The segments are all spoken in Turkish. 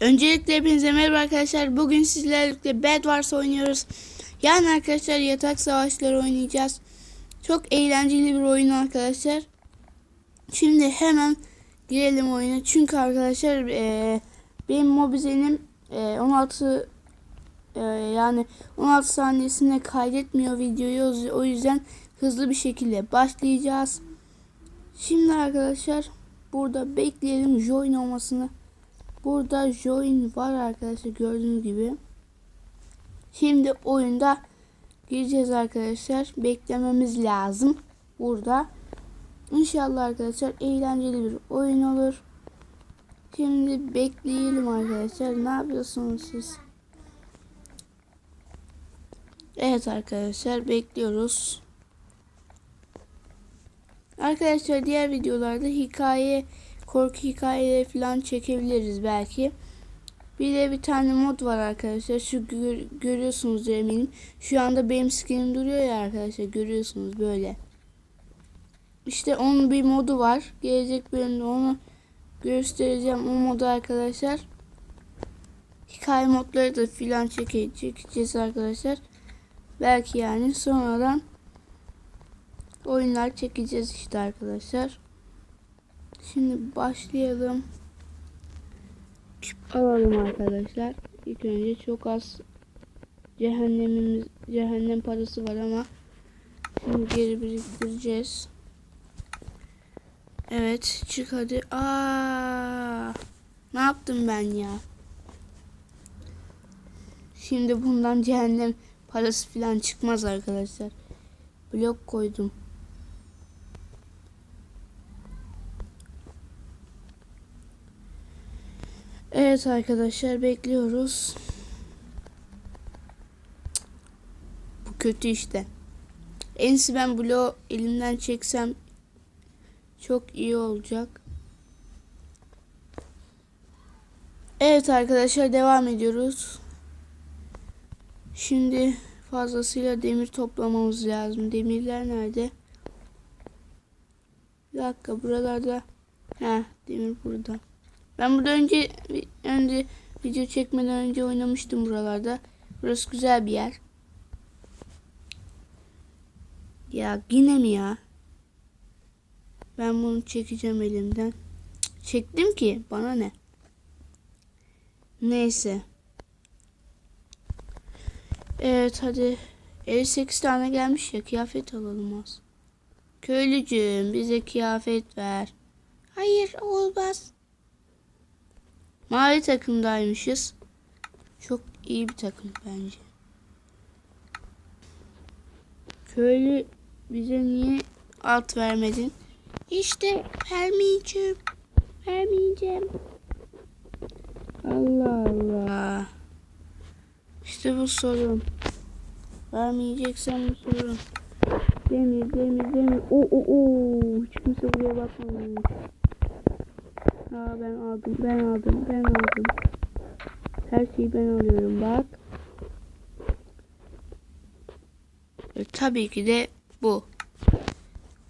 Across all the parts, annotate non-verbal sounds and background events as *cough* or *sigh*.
Öncelikle hepinize merhaba arkadaşlar. Bugün sizlerle Bed Wars oynuyoruz. Yani arkadaşlar yatak savaşları oynayacağız. Çok eğlenceli bir oyun arkadaşlar. Şimdi hemen girelim oyuna. Çünkü arkadaşlar eee, benim mobizenim eee, 16 eee, yani 16 saniyesinde kaydetmiyor videoyu. O yüzden hızlı bir şekilde başlayacağız. Şimdi arkadaşlar burada bekleyelim join olmasını. Burada join var arkadaşlar gördüğünüz gibi. Şimdi oyunda gireceğiz arkadaşlar. Beklememiz lazım. Burada. İnşallah arkadaşlar eğlenceli bir oyun olur. Şimdi bekleyelim arkadaşlar. Ne yapıyorsunuz siz? Evet arkadaşlar bekliyoruz. Arkadaşlar diğer videolarda hikaye korku hikayeleri falan çekebiliriz belki. Bir de bir tane mod var arkadaşlar. Şu gör, görüyorsunuz eminim. Şu anda benim skinim duruyor ya arkadaşlar. Görüyorsunuz böyle. İşte onun bir modu var. Gelecek bölümde onu göstereceğim. O modu arkadaşlar. Hikaye modları da filan çeke, çekeceğiz arkadaşlar. Belki yani sonradan oyunlar çekeceğiz işte arkadaşlar. Şimdi başlayalım. Küp alalım arkadaşlar. İlk önce çok az cehennemimiz cehennem parası var ama şimdi geri biriktireceğiz. Evet çık hadi. Aa, ne yaptım ben ya? Şimdi bundan cehennem parası falan çıkmaz arkadaşlar. Blok koydum. Evet arkadaşlar bekliyoruz. Bu kötü işte. En iyisi ben bloğu elimden çeksem çok iyi olacak. Evet arkadaşlar devam ediyoruz. Şimdi fazlasıyla demir toplamamız lazım. Demirler nerede? Bir dakika buralarda. Ha demir burada. Ben burada önce önce video çekmeden önce oynamıştım buralarda. Burası güzel bir yer. Ya yine mi ya? Ben bunu çekeceğim elimden. Çektim ki bana ne? Neyse. Evet hadi. 58 tane gelmiş ya kıyafet alalım az. Köylücüğüm bize kıyafet ver. Hayır olmaz. Mavi takımdaymışız. Çok iyi bir takım bence. Köylü bize niye alt vermedin? İşte vermeyeceğim. Vermeyeceğim. Allah Allah. İşte bu sorun. Vermeyeceksen bu sorun. Demir, demir, demir. Oo, oo, oo. Hiç kimse buraya bakmamış. Aa ben aldım, ben aldım, ben aldım. Her şeyi ben alıyorum bak. Ve tabii ki de bu.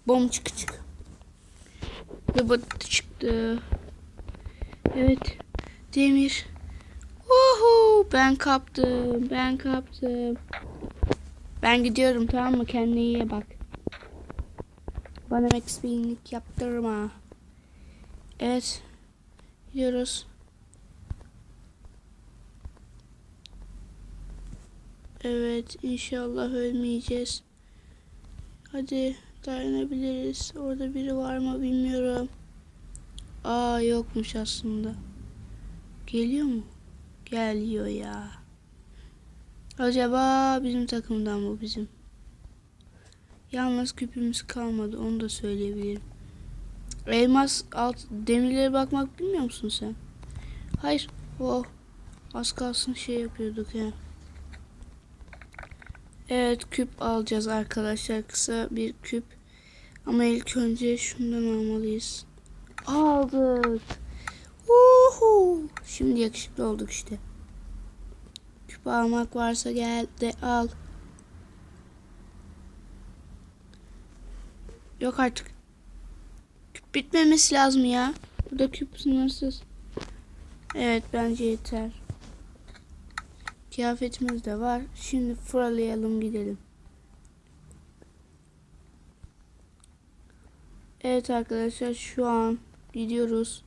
Bom çık çık. Bu çıktı. Evet. Demir. Uhu, ben kaptım, ben kaptım. Ben gidiyorum tamam mı? Kendine iyi bak. Bana XP'lik yaptırma. Evet. Gidiyoruz. Evet inşallah ölmeyeceğiz. Hadi dayanabiliriz. Orada biri var mı bilmiyorum. Aa yokmuş aslında. Geliyor mu? Geliyor ya. Acaba bizim takımdan mı bizim? Yalnız küpümüz kalmadı onu da söyleyebilirim. Elmas alt demirlere bakmak bilmiyor musun sen? Hayır. Oh. Az kalsın şey yapıyorduk ya. Evet küp alacağız arkadaşlar. Kısa bir küp. Ama ilk önce şundan almalıyız. Aldık. Uhu. Şimdi yakışıklı olduk işte. Küp almak varsa gel de al. Yok artık. Bitmemesi lazım ya. Burada küp sınırsız. Evet bence yeter. Kıyafetimiz de var. Şimdi fırlayalım gidelim. Evet arkadaşlar şu an gidiyoruz.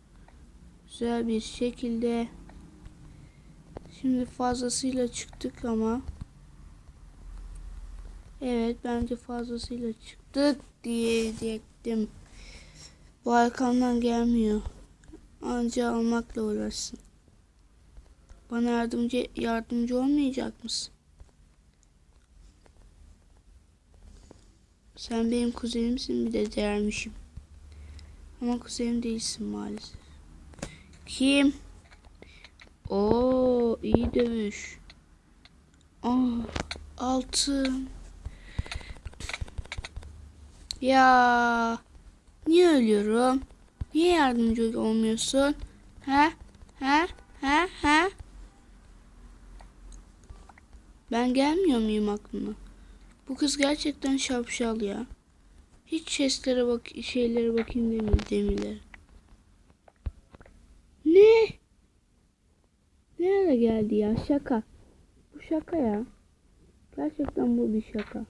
Güzel bir şekilde. Şimdi fazlasıyla çıktık ama. Evet bence fazlasıyla çıktık diyecektim. Bu arkamdan gelmiyor. Anca almakla uğraşsın. Bana yardımcı yardımcı olmayacak mısın? Sen benim kuzenimsin bir de dermişim. Ama kuzenim değilsin maalesef. Kim? Oo iyi dövüş. Oh altın. Ya niye ölüyorum? Niye yardımcı olmuyorsun? Ha? Ha? Ha? Ha? Ben gelmiyor muyum aklına? Bu kız gerçekten şapşal ya. Hiç chestlere bak şeylere bakayım demiyor demirlere. Ne? Ne ara geldi ya? Şaka. Bu şaka ya. Gerçekten bu bir şaka.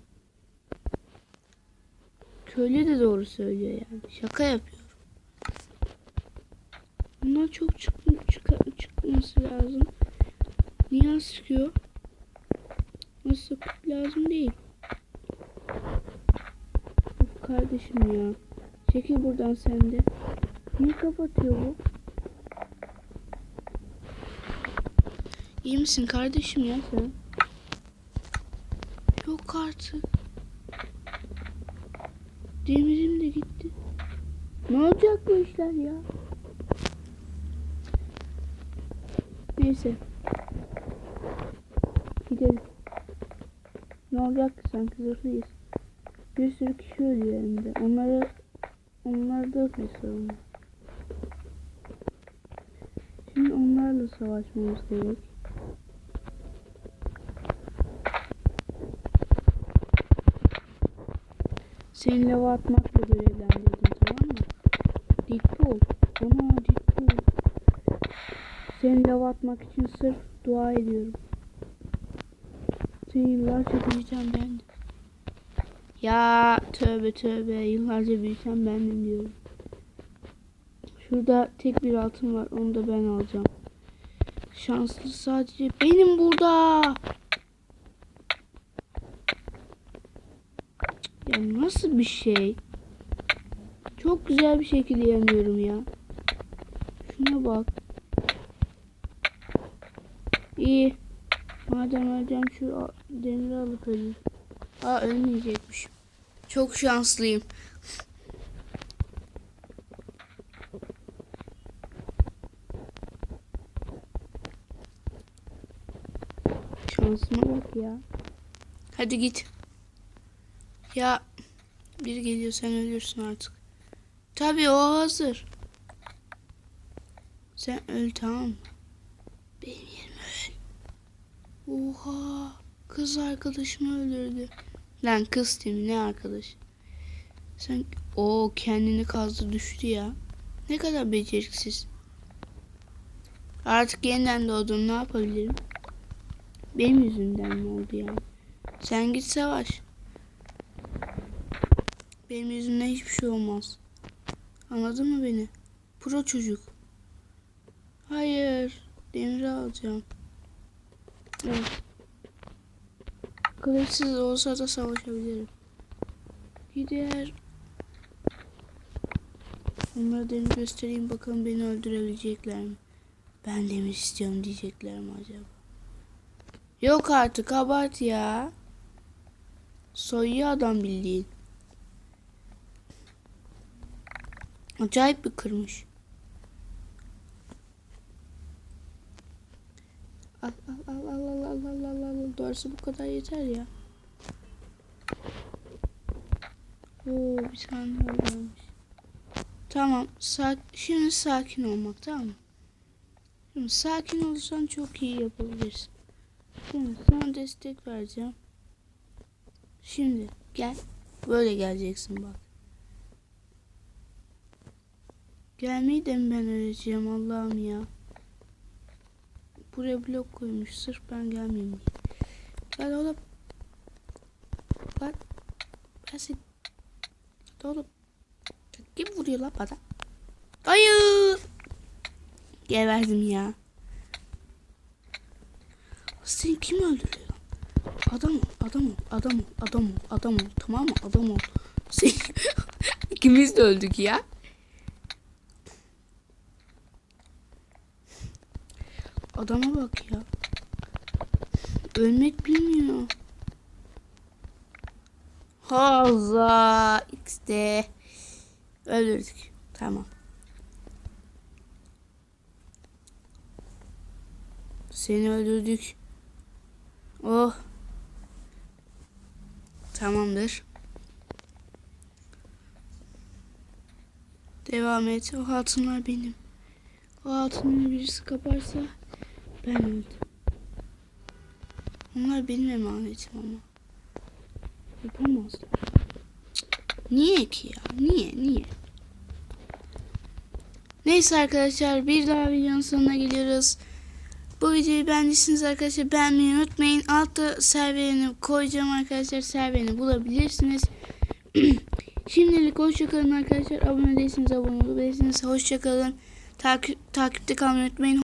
Köylü de doğru söylüyor yani. Şaka yapıyorum. Bundan çok çık çık çıkması lazım. Niye az çıkıyor? Nasıl lazım değil. Of kardeşim ya. Çekil buradan sen de. Niye kapatıyor bu? İyi misin kardeşim ya sen? Yok artık. Demirim de gitti. Ne olacak bu işler ya? Neyse. Gidelim. Ne olacak ki sanki zırhlıyız. Bir sürü kişi ölüyor hem de. Onları onlarda bir sorun. Şimdi onlarla savaşmamız gerek. Seni lava atmakla görevlendirdim tamam mı? Deadpool. Ana Deadpool. Seni lava atmak için sırf dua ediyorum. Seni yıllarca büyüyeceğim ben. Ya tövbe tövbe yıllarca büyüyeceğim bendim diyorum. Şurada tek bir altın var onu da ben alacağım. Şanslı sadece benim burada. Ya nasıl bir şey? Çok güzel bir şekilde yanıyorum ya. Şuna bak. İyi. Madem öleceğim şu demiri alıp öleyim. Aa ölmeyecekmişim. Çok şanslıyım. Şansıma bak ya. Hadi git. Ya biri geliyor sen ölürsün artık. Tabii o hazır. Sen öl tamam mı? Benim yerime öl. Oha. Kız arkadaşımı öldürdü. Lan kız değil? Ne arkadaş? Sen o kendini kazdı düştü ya. Ne kadar beceriksiz. Artık yeniden doğdum ne yapabilirim? Benim yüzümden mi oldu yani? Sen git savaş. Benim yüzümden hiçbir şey olmaz. Anladın mı beni? Pro çocuk. Hayır. Demiri alacağım. Evet. Kılıçsız olsa da savaşabilirim. Gider. Onlara demir göstereyim bakalım beni öldürebilecekler mi? Ben demir istiyorum diyecekler mi acaba? Yok artık abart ya. Soyuyor adam bildiğin. Acayip bir kırmış. Al al al al al al al al al. Doğrusu bu kadar yeter ya. Oo bir tane daha. Tamam. Sak şimdi sakin olmak tamam mı? Şimdi sakin olursan çok iyi yapabilirsin. Şimdi sana destek vereceğim. Şimdi gel. Böyle geleceksin bak. Gelmeyi ben öğreteceğim Allah'ım ya. buraya blok koymuş sırf ben gelmeyeyim diye. Gel oğlum. Seni... Gel oğlum. Kim vuruyor lan bana? Dayı. Geberdim ya. Seni kim öldürüyor? Adam ol, adam ol, adam ol, adam ol, adam ol. Tamam mı? Adam ol. Sen... *laughs* İkimiz de öldük ya. Adama bak ya. Ölmek bilmiyor. Haza X'de. Öldürdük. Tamam. Seni öldürdük. Oh. Tamamdır. Devam et. O hatunlar benim. O hatunları birisi kaparsa ben öldüm. Onlar benim emanetim ama. Yapamazlar. Niye ki ya? Niye? Niye? Neyse arkadaşlar bir daha videonun sonuna geliyoruz. Bu videoyu beğendiyseniz arkadaşlar beğenmeyi unutmayın. Altta serverini koyacağım arkadaşlar. Serverini bulabilirsiniz. *clears throat* Şimdilik hoşçakalın arkadaşlar. Abone değilseniz abone olabilirsiniz. Hoşçakalın. Takip, takipte kalmayı unutmayın.